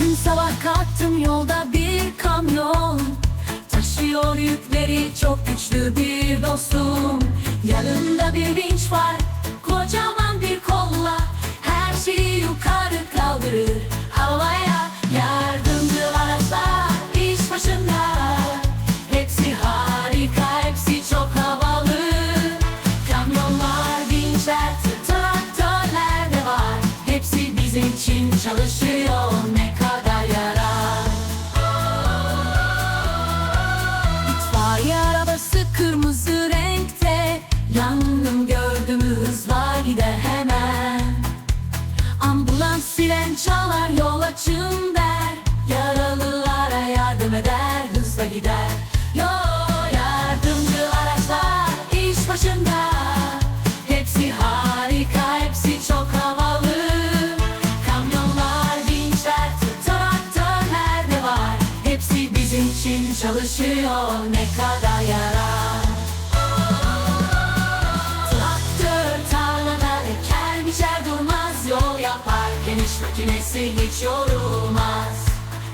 Bir gün sabah kalktım yolda bir kamyon. Taşıyor yükleri çok güçlü bir dostum. Yanında bir vinç var kocaman bir kolla. Her şeyi yukarı kaldırır havaya. Yardımcı araçlar iş başında. Hepsi harika hepsi çok havalı. Kamyonlar, vinçler, traktörler de var. Hepsi bizim için çalışıyor siren çalar yol açın der. Yaralılara yardım eder hızla gider. Yo yardımcı araçlar iş başında. Hepsi harika hepsi çok havalı. Kamyonlar vinçler traktörler de var. Hepsi bizim için çalışıyor. Ne kadar yarar makinesi hiç yorulmaz.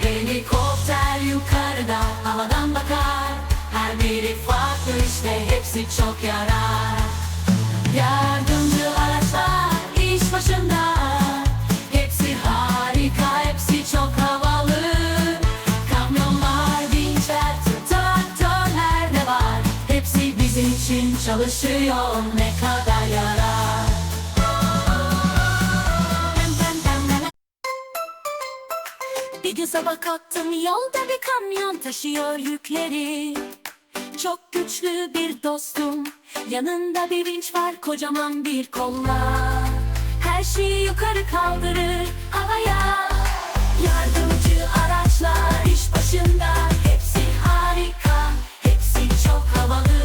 Helikopter yukarıda havadan bakar. Her biri farklı işte hepsi çok yarar. Yardımcı araçlar iş başında. Hepsi harika hepsi çok havalı. Kamyonlar, vinçler, traktörler de var. Hepsi bizim için çalışıyor ne Gün sabah kalktım yolda bir kamyon taşıyor yükleri. Çok güçlü bir dostum Yanında bir vinç var kocaman bir kolla. Her şeyi yukarı kaldırır havaya. Yardımcı araçlar iş başında Hepsi harika Hepsi çok havalı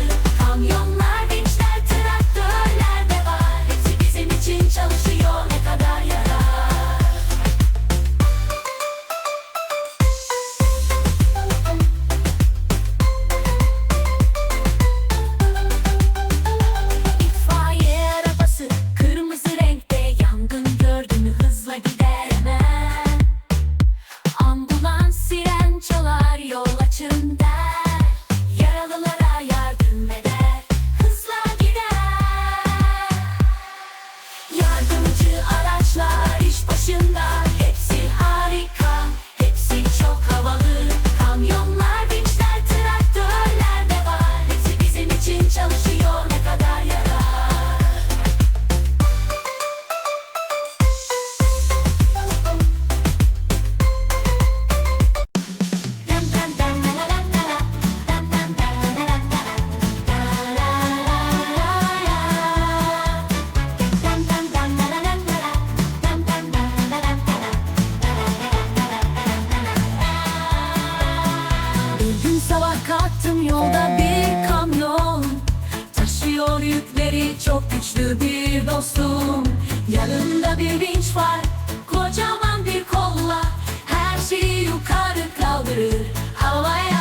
Taşıyor yükleri çok güçlü bir dostum. Yanında bir vinç var kocaman bir kolla. Her şeyi yukarı kaldırır havaya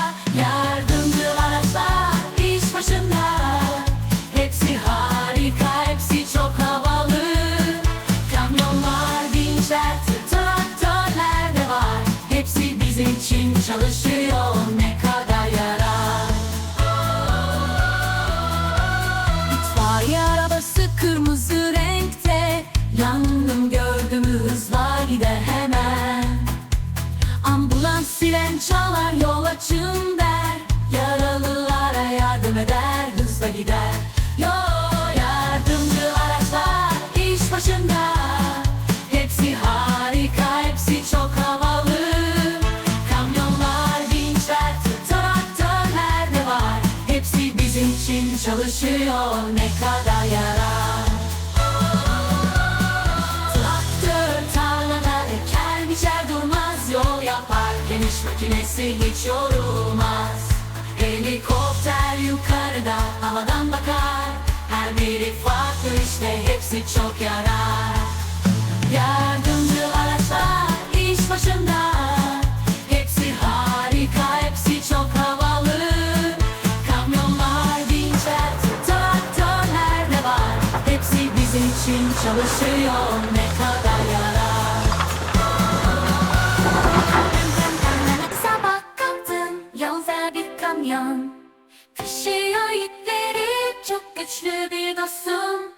çalışıyor ne kadar yarar. Traktör tarlada eker biçer durmaz Yol yapar. Geniş makinesi hiç yorulmaz. Helikopter yukarıda havadan bakar. Her biri farklı işte hepsi çok yarar ne kadar yarar. Sabah kalktım yolda bir kamyon. Taşıyor yükleri çok güçlü bir dostum.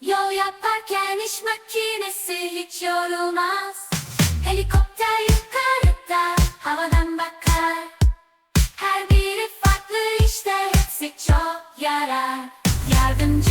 Yol yaparken iş makinesi hiç yorulmaz. Helikopter yukarıda havadan bakar. Her biri farklı işte hepsi çok yarar. Yardımcı